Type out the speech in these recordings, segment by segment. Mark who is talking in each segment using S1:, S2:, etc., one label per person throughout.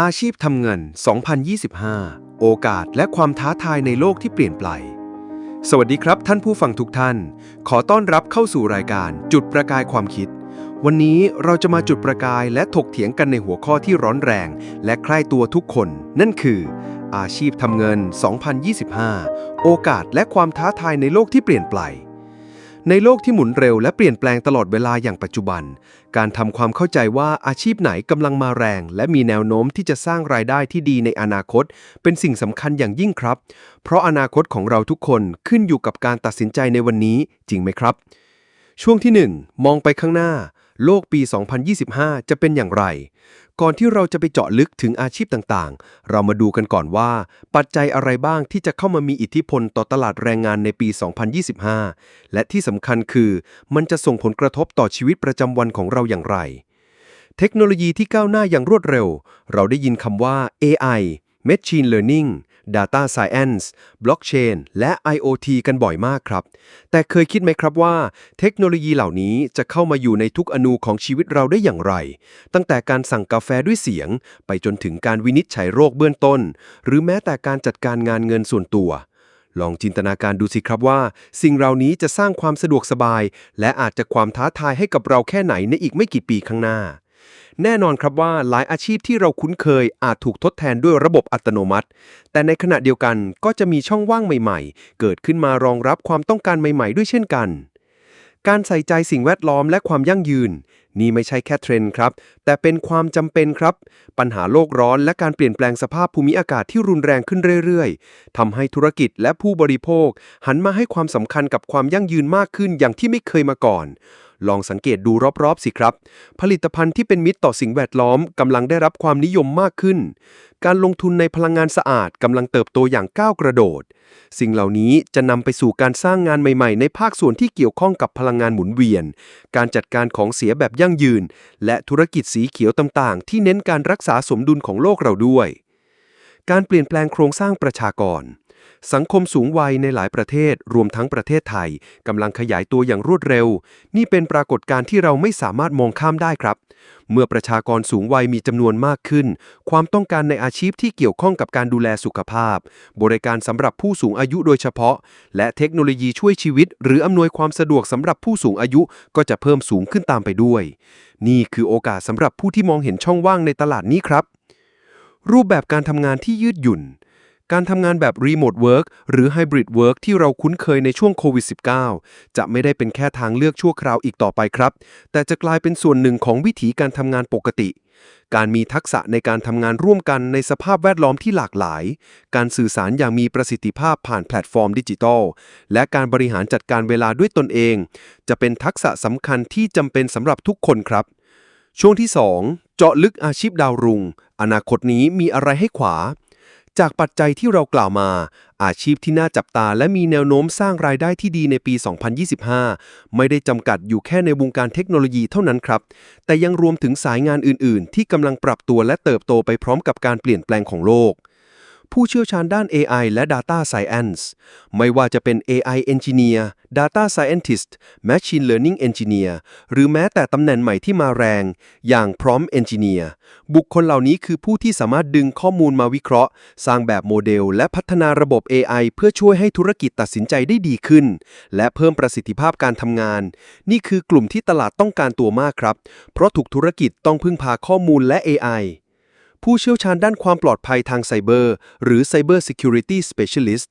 S1: อาชีพทำเงิน 2025 โอกาสและความท้าทายในโลกที่เปลี่ยนไป สวัสดีครับท่านผู้ฟังทุกท่าน ขอต้อนรับเข้าสู่รายการจุดประกายความคิด วันนี้เราจะมาจุดประกายและถกเถียงกันในหัวข้อที่ร้อนแรง และใกล้ตัวทุกคน นั่นคือ อาชีพทำเงิน 2025 โอกาสและความท้าทายในโลกที่เปลี่ยนไป ในโลกที่หมุนเร็วและเปลี่ยนแปลงตลอดเวลาอย่างปัจจุบัน การทำความเข้าใจว่าอาชีพไหนกำลังมาแรง และมีแนวโน้มที่จะสร้างรายได้ที่ดีในอนาคต เป็นสิ่งสำคัญอย่างยิ่งครับ เพราะอนาคตของเราทุกคนขึ้นอยู่กับการตัดสินใจในวันนี้จริงไหมครับ ช่วงที่ 1 มองไปข้างหน้า โลกปี 2025 จะเป็นอย่างไร ก่อนที่เราจะไปเจาะลึกถึงอาชีพต่างๆ เรามาดูกันก่อนว่า ปัจจัยอะไรบ้างที่จะเข้ามามีอิทธิพลต่อตลาดแรงงานในปี 2025 และที่สำคัญคือ มันจะส่งผลกระทบต่อชีวิตประจำวันของเราอย่างไร เทคโนโลยีที่ก้าวหน้าอย่างรวดเร็ว เราได้ยินคำว่า AI Machine Learning Data Science Blockchain และ IoT กันบ่อยมากครับ แต่เคยคิดไหมครับว่า เทคโนโลยีเหล่านี้จะเข้ามาอยู่ในทุกอนูของชีวิตเราได้อย่างไร ตั้งแต่การสั่งกาแฟด้วยเสียง ไปจนถึงการวินิจฉัยโรคเบื้องต้น หรือแม้แต่การจัดการงานเงินส่วนตัวลองจินตนาการดูสิครับว่า สิ่งเหล่านี้จะสร้างความสะดวกสบาย และอาจจะความท้าทายให้กับเราแค่ไหนในอีกไม่กี่ปีข้างหน้า แน่นอนครับว่าหลายอาชีพที่เราคุ้นเคยอาจถูกทดแทนด้วยระบบอัตโนมัติ แต่ในขณะเดียวกันก็จะมีช่องว่างใหม่ ๆ เกิดขึ้นมารองรับความต้องการใหม่ ๆ ด้วยเช่นกัน การใส่ใจสิ่งแวดล้อมและความยั่งยืน นี่ไม่ใช่แค่เทรนด์ครับ แต่เป็นความจำเป็นครับ ปัญหาโลกร้อนและการเปลี่ยนแปลงสภาพภูมิอากาศที่รุนแรงขึ้นเรื่อยๆทำให้ธุรกิจและผู้บริโภค หันมาให้ความสำคัญกับความยั่งยืนมากขึ้นอย่างที่ไม่เคยมาก่อน ลองสังเกตดูรอบๆสิครับ ผลิตภัณฑ์ที่เป็นมิตรต่อสิ่งแวดล้อมกำลังได้รับความนิยมมากขึ้น การลงทุนในพลังงานสะอาดกำลังเติบโตอย่างก้าวกระโดด สิ่งเหล่านี้จะนำไปสู่การสร้างงานใหม่ๆ ในภาคส่วนที่เกี่ยวข้องกับพลังงานหมุนเวียน การจัดการของเสียแบบยั่งยืน และธุรกิจสีเขียวต่างๆ ที่เน้นการรักษาสมดุลของโลกเราด้วย การเปลี่ยนแปลงโครงสร้างประชากร สังคมสูงวัยในหลายประเทศรวมทั้งประเทศไทยกำลังขยายตัวอย่างรวดเร็ว นี่เป็นปรากฏการณ์ที่เราไม่สามารถมองข้ามได้ครับ เมื่อประชากรสูงวัยมีจำนวนมากขึ้น ความต้องการในอาชีพที่เกี่ยวข้องกับการดูแลสุขภาพ บริการสำหรับผู้สูงอายุโดยเฉพาะ และเทคโนโลยีช่วยชีวิต หรืออำนวยความสะดวกสำหรับผู้สูงอายุก็จะเพิ่มสูงขึ้นตามไปด้วย นี่คือโอกาสสำหรับผู้ที่มองเห็นช่องว่างในตลาดนี้ครับ รูปแบบการทำงานที่ยืดหยุ่น การทำงานแบบ Remote Work หรือ Hybrid Work ที่เราคุ้นเคยในช่วงโควิด -19 จะไม่ได้เป็นแค่ทางเลือกชั่วคราวอีกต่อไปครับ แต่จะกลายเป็นส่วนหนึ่งของวิถีการทำงานปกติ การมีทักษะในการทำงานร่วมกันในสภาพแวดล้อมที่หลากหลาย การสื่อสารอย่างมีประสิทธิภาพผ่านแพลตฟอร์มดิจิทัล และการบริหารจัดการเวลาด้วยตนเอง จะเป็นทักษะสำคัญที่จำเป็นสำหรับทุกคนครับ ช่วงที่ 2 เจาะลึกอาชีพดาวรุ่งอนาคตนี้มีอะไรให้ขวา จากปัจจัยที่เรากล่าวมา อาชีพที่น่าจับตาและมีแนวโน้มสร้างรายได้ที่ดีในปี 2025 ไม่ได้จำกัดอยู่แค่ในวงการเทคโนโลยีเท่านั้นครับ แต่ยังรวมถึงสายงานอื่น ๆ ที่กำลังปรับตัวและเติบโตไปพร้อมกับการเปลี่ยนแปลงของโลก ผู้เชี่ยวชาญด้าน AI และ Data Science ไม่ว่าจะเป็น AI Engineer Data Scientist Machine Learning Engineer หรือแม้แต่ตำแหน่งใหม่ที่มาแรง อย่าง Prompt Engineer บุคคลเหล่านี้คือผู้ที่สามารถดึงข้อมูลมาวิเคราะห์ สร้างแบบโมเดล และพัฒนาระบบ AI เพื่อช่วยให้ธุรกิจตัดสินใจได้ดีขึ้น และเพิ่มประสิทธิภาพการทำงาน นี่คือกลุ่มที่ตลาดต้องการตัวมากครับ เพราะถูกธุรกิจต้องพึ่งพาข้อมูลและ AI ผู้เชี่ยวชาญด้านความปลอดภัยทางไซเบอร์ หรือ Cyber Security Specialist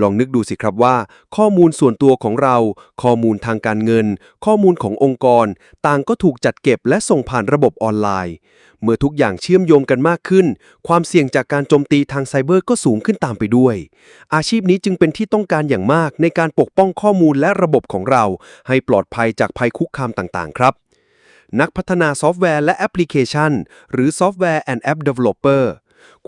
S1: ลองนึกดูสิครับว่า ข้อมูลส่วนตัวของเรา ข้อมูลทางการเงิน ข้อมูลขององค์กร ต่างก็ถูกจัดเก็บและส่งผ่านระบบออนไลน์ เมื่อทุกอย่างเชื่อมโยงกันมากขึ้น ความเสี่ยงจากการโจมตีทางไซเบอร์ก็สูงขึ้นตามไปด้วย อาชีพนี้จึงเป็นที่ต้องการอย่างมากในการปกป้องข้อมูลและระบบของเรา ให้ปลอดภัยจากภัยคุกคามต่างๆ ครับ นักพัฒนาซอฟต์แวร์และแอปพลิเคชัน หรือ Software and App Developer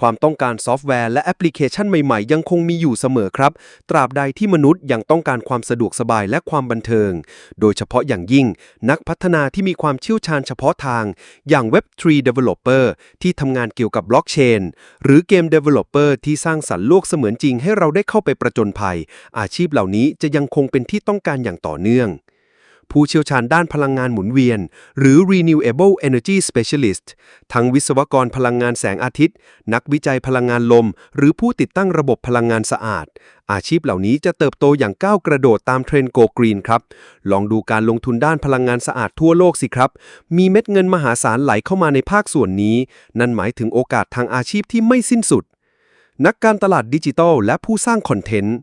S1: ความต้องการซอฟต์แวร์และแอปพลิเคชันใหม่ๆ ยังคงมีอยู่เสมอครับ ตราบใดที่มนุษย์ยังต้องการความสะดวกสบายและความบันเทิง โดยเฉพาะอย่างยิ่ง นักพัฒนาที่มีความเชี่ยวชาญเฉพาะทาง อย่าง Web3 Developer ที่ทำงานเกี่ยวกับบล็อกเชนหรือเกม Developer ที่สร้างสรรค์โลกเสมือนจริงให้เราได้เข้าไปประจนภัย อาชีพเหล่านี้จะยังคงเป็นที่ต้องการอย่างต่อเนื่อง ผู้เชี่ยวชาญด้านพลังงานหมุนเวียน หรือ Renewable Energy Specialist ทั้งวิศวกรพลังงานแสงอาทิตย์ นักวิจัยพลังงานลม หรือผู้ติดตั้งระบบพลังงานสะอาด อาชีพเหล่านี้จะเติบโตอย่างก้าวกระโดดตามเทรนด์ Go Green ครับ ลองดูการลงทุนด้านพลังงานสะอาดทั่วโลกสิครับ มีเม็ดเงินมหาศาลไหลเข้ามาในภาคส่วนนี้ นั่นหมายถึงโอกาสทางอาชีพที่ไม่สิ้นสุด นักการตลาดดิจิทัลและผู้สร้างคอนเทนต์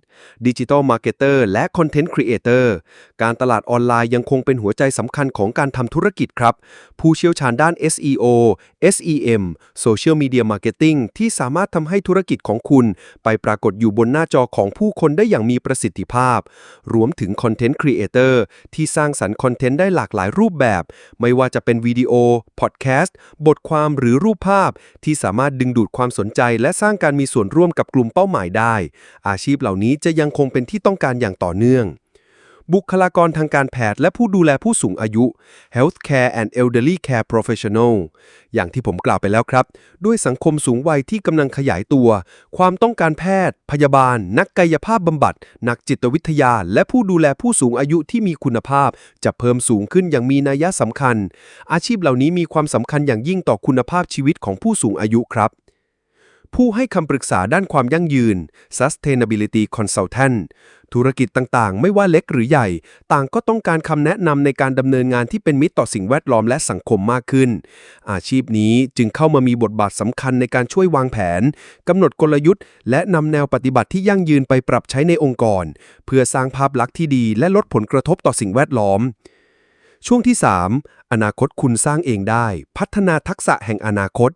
S1: ดิจิทัลมาร์เก็ตเตอร์และคอนเทนต์ครีเอเตอร์การตลาดออนไลน์ยังคงเป็นหัวใจสำคัญของการทำธุรกิจครับ ผู้เชี่ยวชาญด้าน SEO SEM Social Media Marketing ที่สามารถทำให้ธุรกิจของคุณ ไปปรากฏอยู่บนหน้าจอของผู้คนได้อย่างมีประสิทธิภาพ รวมถึงคอนเทนต์ครีเอเตอร์ที่สร้างสรรค์คอนเทนต์ได้หลากหลายรูปแบบ ไม่ว่าจะเป็นวิดีโอพอดแคสต์บทความหรือรูปภาพ ที่สามารถดึงดูดความสนใจและสร้างการมีส่วนวนร่วมกับกลุ่มเป้าหมายได้ อาชีพเหล่านี้จะยังคงเป็นที่ต้องการอย่างต่อเนื่อง บุคลากรทางการแพทย์และผู้ดูแลผู้สูงอายุ Healthcare and Elderly Care Professional อย่างที่ผมกล่าวไปแล้วครับ ด้วยสังคมสูงวัยที่กำลังขยายตัว ความต้องการแพทย์ พยาบาล นักกายภาพบำบัด นักจิตวิทยา และผู้ดูแลผู้สูงอายุที่มีคุณภาพ จะเพิ่มสูงขึ้นอย่างมีนัยสำคัญ อาชีพเหล่านี้มีความสำคัญอย่างยิ่งต่อคุณภาพชีวิตของผู้สูงอายุครับ ผู้ให้คำปรึกษาด้านความยั่งยืน Sustainability Consultant ธุรกิจต่างๆ ไม่ว่าเล็กหรือใหญ่ ต่างก็ต้องการคำแนะนำในการดำเนินงานที่เป็นมิตรต่อสิ่งแวดล้อมและสังคมมากขึ้น อาชีพนี้จึงเข้ามามีบทบาทสำคัญในการช่วยวางแผนกำหนดกลยุทธ์ และนำแนวปฏิบัติที่ยั่งยืนไปปรับใช้ในองค์กร เพื่อสร้างภาพลักษณ์ที่ดี และลดผลกระทบต่อสิ่งแวดล้อม ช่วงที่ 3 อนาคตคุณสร้างเองได้ พัฒนาทักษะแห่งอนาคต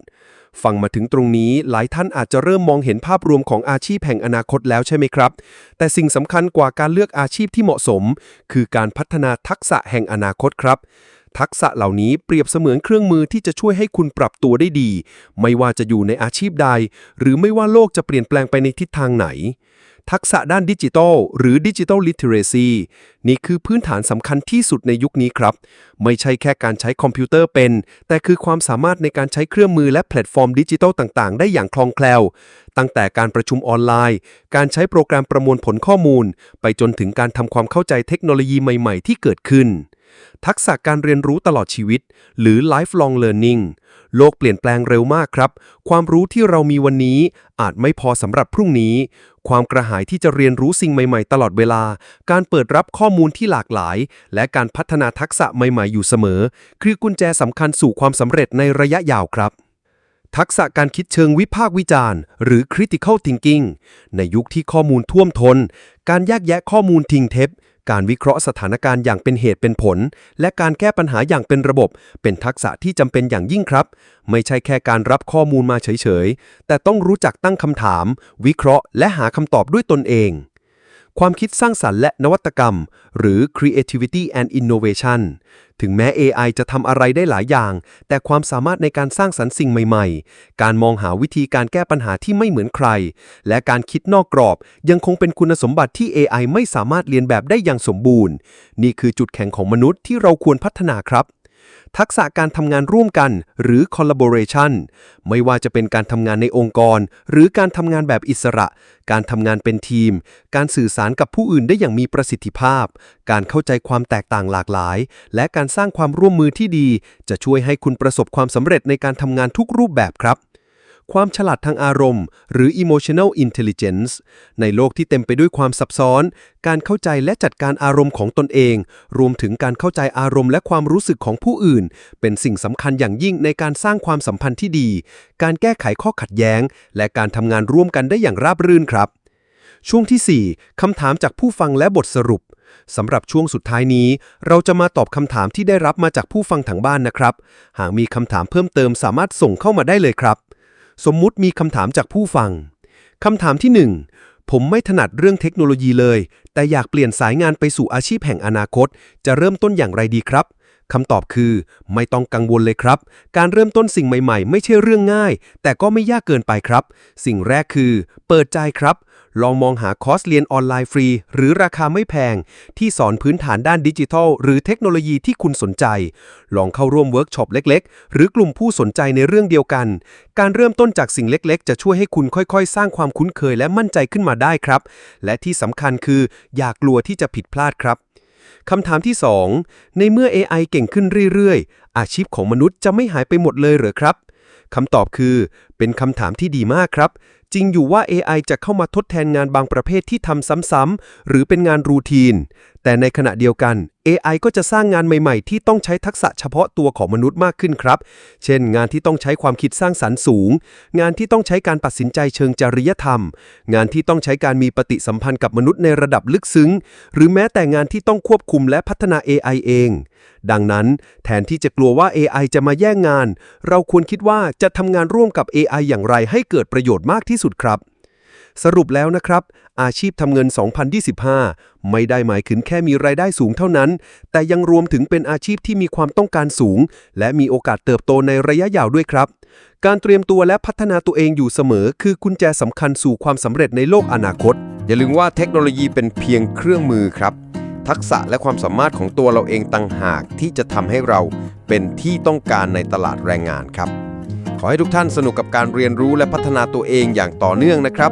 S1: ฟังมาถึงตรงนี้หลายท่านอาจจะเริ่มมองเห็นภาพรวมของอาชีพแห่งอนาคตแล้วใช่ไหมครับ แต่สิ่งสำคัญกว่าการเลือกอาชีพที่เหมาะสม คือการพัฒนาทักษะแห่งอนาคตครับ ทักษะเหล่านี้เปรียบเสมือนเครื่องมือที่จะช่วยให้คุณปรับตัวได้ดี ไม่ว่าจะอยู่ในอาชีพใด หรือไม่ว่าโลกจะเปลี่ยนแปลงไปในทิศทางไหน ทักษะด้านดิจิทัลหรือดิจิทัลลิเทเรซีนี่คือพื้นฐานสำคัญที่สุดในยุคนี้ครับ ไม่ใช่แค่การใช้คอมพิวเตอร์เป็น แต่คือความสามารถในการใช้เครื่องมือและแพลตฟอร์มดิจิทัลต่างๆ ได้อย่างคล่องแคล่ว ตั้งแต่การประชุมออนไลน์ การใช้โปรแกรมประมวลผลข้อมูล ไปจนถึงการทำความเข้าใจเทคโนโลยีใหม่ ๆ ที่เกิดขึ้น ทักษะการเรียนรู้ตลอดชีวิต หรือ lifelong learning โลกเปลี่ยนแปลงเร็วมากครับ ความรู้ที่เรามีวันนี้อาจไม่พอสำหรับพรุ่งนี้ ความกระหายที่จะเรียนรู้สิ่งใหม่ๆ ตลอดเวลา การเปิดรับข้อมูลที่หลากหลาย และการพัฒนาทักษะใหม่ๆ อยู่เสมอ คือกุญแจสำคัญสู่ความสำเร็จในระยะยาวครับทักษะการคิดเชิงวิพากษ์วิจารณ์ หรือ critical thinking ในยุคที่ข้อมูลท่วมทน การแยกแยะข้อมูลทิ้งเท็จ การวิเคราะห์สถานการณ์อย่างเป็นเหตุเป็นผล และการแก้ปัญหาอย่างเป็นระบบ เป็นทักษะที่จำเป็นอย่างยิ่งครับ ไม่ใช่แค่การรับข้อมูลมาเฉยๆ แต่ต้องรู้จักตั้งคำถาม วิเคราะห์ และหาคำตอบด้วยตนเอง ความคิดสร้างสรรค์และนวัตกรรม หรือ creativity and innovation ถึงแม้ AI จะทำอะไรได้หลายอย่าง แต่ความสามารถในการสร้างสรรค์สิ่งใหม่ๆ การมองหาวิธีการแก้ปัญหาที่ไม่เหมือนใคร และการคิดนอกกรอบ ยังคงเป็นคุณสมบัติที่ AI ไม่สามารถเรียนแบบได้อย่างสมบูรณ์ นี่คือจุดแข็งของมนุษย์ที่เราควรพัฒนาครับ ทักษะการทำงานร่วมกัน หรือ collaboration ไม่ว่าจะเป็นการทำงานในองค์กร หรือการทำงานแบบอิสระ การทำงานเป็นทีม การสื่อสารกับผู้อื่นได้อย่างมีประสิทธิภาพ การเข้าใจความแตกต่างหลากหลาย และการสร้างความร่วมมือที่ดี จะช่วยให้คุณประสบความสำเร็จในการทำงานทุกรูปแบบครับ ความฉลาดทางอารมณ์ หรือ emotional intelligence ในโลกที่เต็มไปด้วยความซับซ้อน การเข้าใจและจัดการอารมณ์ของตนเอง รวมถึงการเข้าใจอารมณ์และความรู้สึกของผู้อื่น เป็นสิ่งสำคัญอย่างยิ่งในการสร้างความสัมพันธ์ที่ดี การแก้ไขข้อขัดแย้ง และการทำงานร่วมกันได้อย่างราบรื่นครับ ช่วงทีสี่4 คำถามจากผู้ฟังและบทสรุปสำหรับช่วงสุดท้ายนี้ เราจะมาตอบคำถามที่ได้รับมาจากผู้ฟังทางบ้านนะครับ หากมีคำถามเพิ่มเติมสามารถส่งเข้ามาได้เลยครับ สมมุติมีคำถามจากผู้ฟังคำถามที่ 1 ผมไม่ถนัดเรื่องเทคโนโลยีเลย แต่อยากเปลี่ยนสายงานไปสู่อาชีพแห่งอนาคต จะเริ่มต้นอย่างไรดีครับคำตอบคือ ไม่ต้องกังวลเลยครับ การเริ่มต้นสิ่งใหม่ ๆ ไม่ใช่เรื่องง่าย แต่ก็ไม่ยากเกินไปครับ สิ่งแรกคือ เปิดใจครับ ลองมองหาคอร์สเรียนออนไลน์ฟรี หรือราคาไม่แพง ที่สอนพื้นฐานด้านดิจิทัล หรือเทคโนโลยีที่คุณสนใจ ลองเข้าร่วมเวิร์กช็อปเล็ก ๆ หรือกลุ่มผู้สนใจในเรื่องเดียวกัน การเริ่มต้นจากสิ่งเล็ก ๆ จะช่วยให้คุณค่อย ๆ สร้างความคุ้นเคยและมั่นใจขึ้นมาได้ครับ และที่สำคัญคืออย่ากลัวที่จะผิดพลาดครับคำถามที่ 2 ในเมื่อ AI เก่งขึ้นเรื่อยๆ อาชีพของมนุษย์จะไม่หายไปหมดเลยเหรอครับคำตอบคือ เป็นคำถามที่ดีมากครับ จริงอยู่ว่า AI จะเข้ามาทดแทนงานบางประเภทที่ทำซ้ำๆหรือเป็นงานรูทีน แต่ในขณะเดียวกัน AI ก็จะสร้างงานใหม่ๆ ที่ต้องใช้ทักษะเฉพาะตัวของมนุษย์มากขึ้นครับ เช่น งานที่ต้องใช้ความคิดสร้างสรรค์สูง งานที่ต้องใช้การตัดสินใจเชิงจริยธรรม งานที่ต้องใช้การมีปฏิสัมพันธ์กับมนุษย์ในระดับลึกซึ้ง หรือแม้แต่งานที่ต้องควบคุมและพัฒนา AI เอง ดังนั้น แทนที่จะกลัวว่า AI จะมาแย่งงาน เราควรคิดว่าจะทำงานร่วมกับ AI อย่างไรให้เกิดประโยชน์มากที่สุดครับ สรุปแล้วนะครับ อาชีพทำเงิน 2025 ไม่ได้หมายถึงแค่มีรายได้สูงเท่านั้น แต่ยังรวมถึงเป็นอาชีพที่มีความต้องการสูง และมีโอกาสเติบโตในระยะยาวด้วยครับ การเตรียมตัวและพัฒนาตัวเองอยู่เสมอ คือกุญแจสำคัญสู่ความสำเร็จในโลกอนาคต
S2: อย่าลืมว่าเทคโนโลยีเป็นเพียงเครื่องมือครับ ทักษะและความสามารถของตัวเราเองต่างหากที่จะทำให้เราเป็นที่ต้องการในตลาดแรงงานครับขอให้ทุกท่านสนุกกับการเรียนรู้และพัฒนาตัวเองอย่างต่อเนื่องนะครับ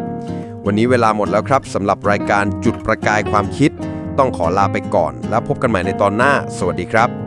S2: วันนี้เวลาหมดแล้วครับสำหรับรายการจุดประกายความคิด ต้องขอลาไปก่อน แล้วพบกันใหม่ในตอนหน้า สวัสดีครับ